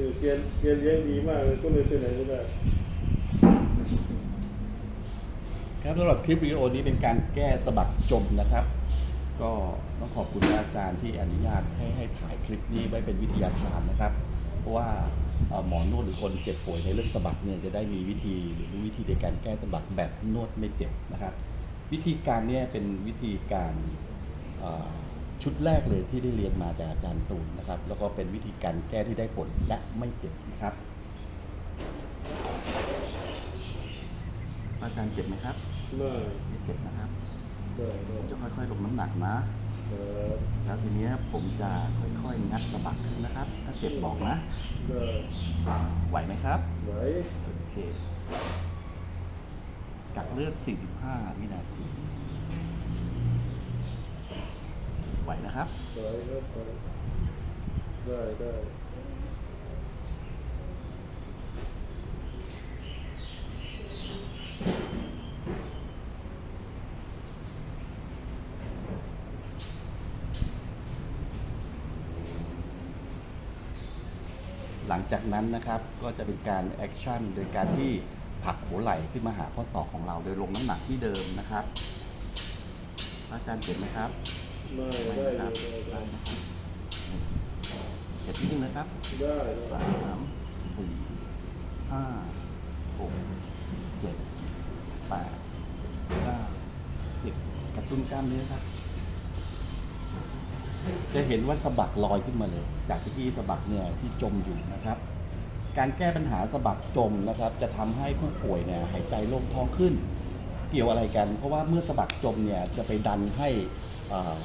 อเกียนเกียนเลี้ยงดีมากเลยก็เลยไปไหนไม่ได้ ครับสำหรับคลิปวิดีโอนี้เป็นการแก้สะบักจมนะครับ ก็ต้องขอบคุณอาจารย์ที่อนุญาตให้ให้ถ่ายคลิปนี้ไว้เป็นวิทยาทานนะครับ เพราะว่าเอ่อหมอนวดหรือคนเจ็บป่วยในเรื่องสะบักเนี่ยจะได้มีวิธีหรือรู้วิธีในการแก้สะบักแบบนวดไม่เจ็บนะครับ วิธีการเนี่ยเป็นวิธีการเอ่อ ชุดแรกเลยที่ได้เรียนมาจากอาจารย์ตูนนะครับ แล้วก็เป็นวิธีการแก้ที่ได้ผลและไม่เจ็บนะครับ อาจารย์เจ็บไหมครับไม่ไม่เจ็บนะครับได้ได้ผมจะค่อยๆลงน้ำหนักนะ ครับแล้วทีเนี้ยผมจะค่อยๆงัดสะบักขึ้นนะครับ ถ้าเจ็บบอกนะได้ไหวไหมครับ ไหวโอเค กักเลือด 45 วินาที ไหวนะครับไหวครับได้ได้หลังจากนั้นนะครับก็จะเป็นการแอคชั่นโดยการที่ผลักหัวไหล่ขึ้นมาหาข้อศอกของเราโดยลงน้ำหนักที่เดิมนะครับ อาจารย์เจ็บไหมครับ ไม่ไม่ได้นะครับได้นะครับเจ็บนิดนึงนะครับได้สามสี่ห้าหกเจ็ดแปดเก้าสิบกระตุ้นกล้ามเนื้อครับ จะเห็นว่าสะบักลอยขึ้นมาเลย จากที่สะบักเนี่ยที่จมอยู่นะครับ การแก้ปัญหาสะบักจมนะครับ จะทำให้ผู้ป่วยเนี่ยหายใจโล่งท้องขึ้น เกี่ยวอะไรกัน เพราะว่าเมื่อสะบักจมเนี่ยจะไปดันให้อ่อเอ่อ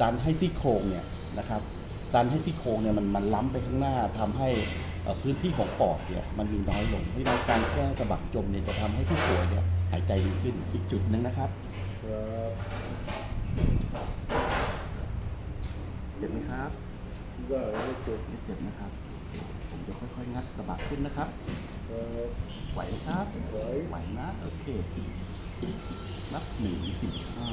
ดันให้ซี่โครงเนี่ยนะครับดันให้ซี่โครงเนี่ยมันมันล้ำไปข้างหน้าทำให้เอ่อพื้นที่ของปอดเนี่ยมันมีน้อยลงเพราะฉะนั้นการแก้สะบักจมเนี่ยจะทำให้ผู้ป่วยเนี่ยหายใจดีขึ้นอีกจุดหนึ่งนะครับครับเจ็บไหมครับได้ไม่เจ็บไม่เจ็บนะครับ ผมจะค่อยๆ งัดสะบักขึ้นนะครับครับไหวไหมครับไหวไหวนะโอเคนับหนึ่งสี่ห้า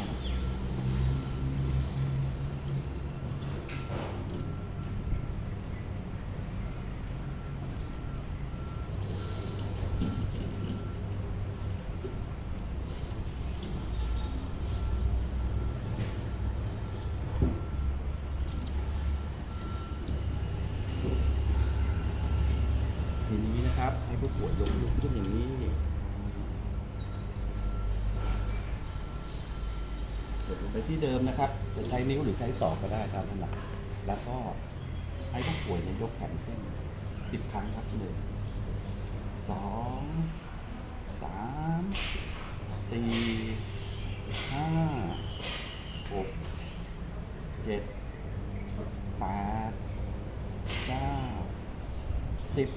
ทีนี้นะครับ ให้ผู้ป่วยยกลุกขึ้นอย่างนี้กดลงไปที่เดิมนะครับ จะใช้นิ้วหรือใช้ศอกก็ได้ตามถนัดแล้วก็ให้ผู้ป่วยเนี่ยยกแขนขึ้นสิบครั้งครับหนึ่งสองสามสี่ห้าหกเจ็ดแปดเก้าสิบ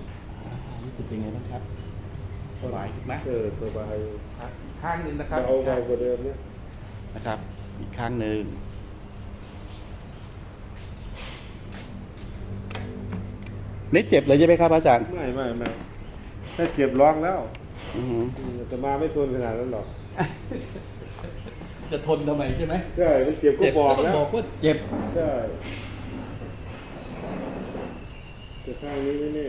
รู้สึกเป็นไงบ้างครับสบายขึ้นไหมเออสบายครับอีกข้างหนึ่งนะครับเบาอีกข้างเบากว่าเดิมเนี่ยนะครับ อีกข้างหนึ่งนี่เจ็บเลยใช่ไหมครับอาจารย์ไม่ไม่ไม่ถ้าเจ็บร้องแล้วอือหือแต่มาไม่ทนขนาดนั้นหรอกจะทนทำไมใช่ไหมใช่ถ้าเจ็บก็บอกต้แล้องวบอกว่าเจ็บใช่ แต่ข้างนี้ไม่แน่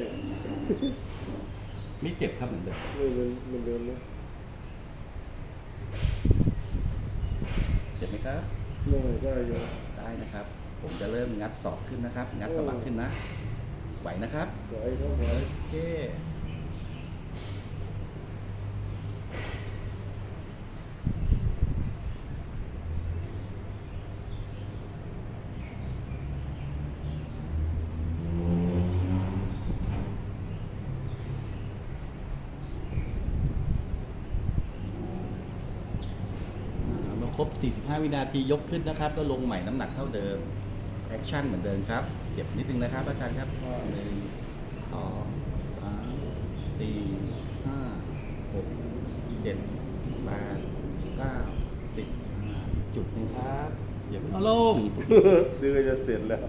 ไม่เจ็บครับเหมือนเดิมไม่เหมือนเหมือนเดิมนะเจ็บไหมครับไม่ได้อยู่ได้นะครับ ผมจะเริ่มงัดศอกขึ้นนะครับ งัดสะบักขึ้นนะ ไหวนะครับ ไหวครับไหว โอเค ครบ 45 วินาทียกขึ้นนะครับแล้วลงใหม่น้ำหนักเท่าเดิม แอคชั่นเหมือนเดิมครับ เก็บนิดนึงนะครับอาจารย์ครับหนึ่งสองสามสี่ห้าหกเจ็ดแปดเก้าสิบอ่าจุดหนึงครับอย่าเพิ่งเอาลง ดือจะเสร็จแล้ว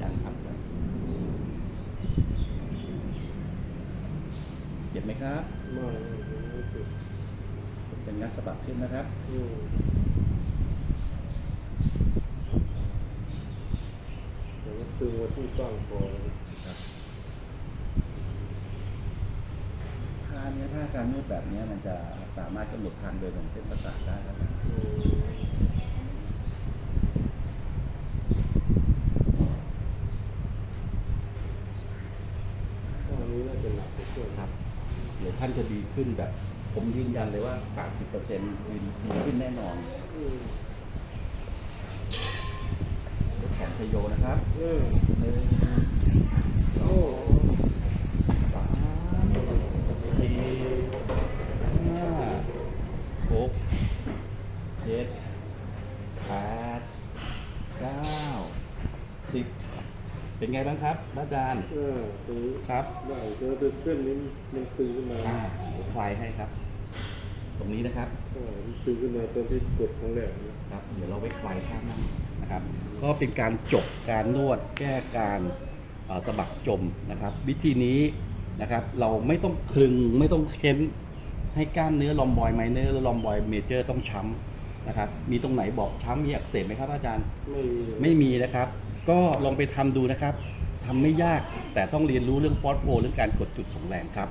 ยังครับเจ็บไหมครับ ไม่ไม่เจ็บ ผมจะงัดสะบักขึ้นนะครับอืมแต่ว่าตึงมาที่ตั้งคอท่าเนี้ยท่าการนวดแบบเนี้ยมันจะสามารถกำหนดทางเดินของเส้นประสาทได้ครับอืมอันนี้น่าจะหนักที่สุดครับเดี๋ยวท่านจะดีขึ้นแบบ ผมยืนยันเลยว่า 80%ดีดีขึ้นแน่นอนอแขนชโยนะครับเออหนึ่งสออ้งสามสี่ห้าหกเจ็ดแปดเก้าสิบ เป็นไงบ้างครับพระอาจารย์เออตรงนี้ครับได้เจอเป็นเส้นนี้มันตึงขึ้นมาอ่าคลายให้ครับ ตรงนี้นะครับเออมันตึงขึ้นมาตอนที่กดครั้งแรกนะครับ เดี๋ยวเราไปคลายท่านั่งนะครับ ก็เป็นการจบการนวดแก้การเอ่อสะบักจมนะครับ วิธีนี้นะครับ เราไม่ต้องคลึงไม่ต้องเค้นให้กล้ามเนื้อลอมบอยไมเนอร์และลอมบอยเมเจอร์ต้องช้ำนะครับ มีตรงไหนบอกช้ำมีอักเสบไหมครับอาจารย์ ไม่มีไม่มีนะครับ ก็ลองไปทำดูนะครับทำไม่ยากแต่ต้องเรียนรู้เรื่องฟอสโฟเรื่องการกดจุดสองแรงครับ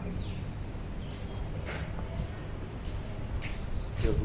เรียบร้อย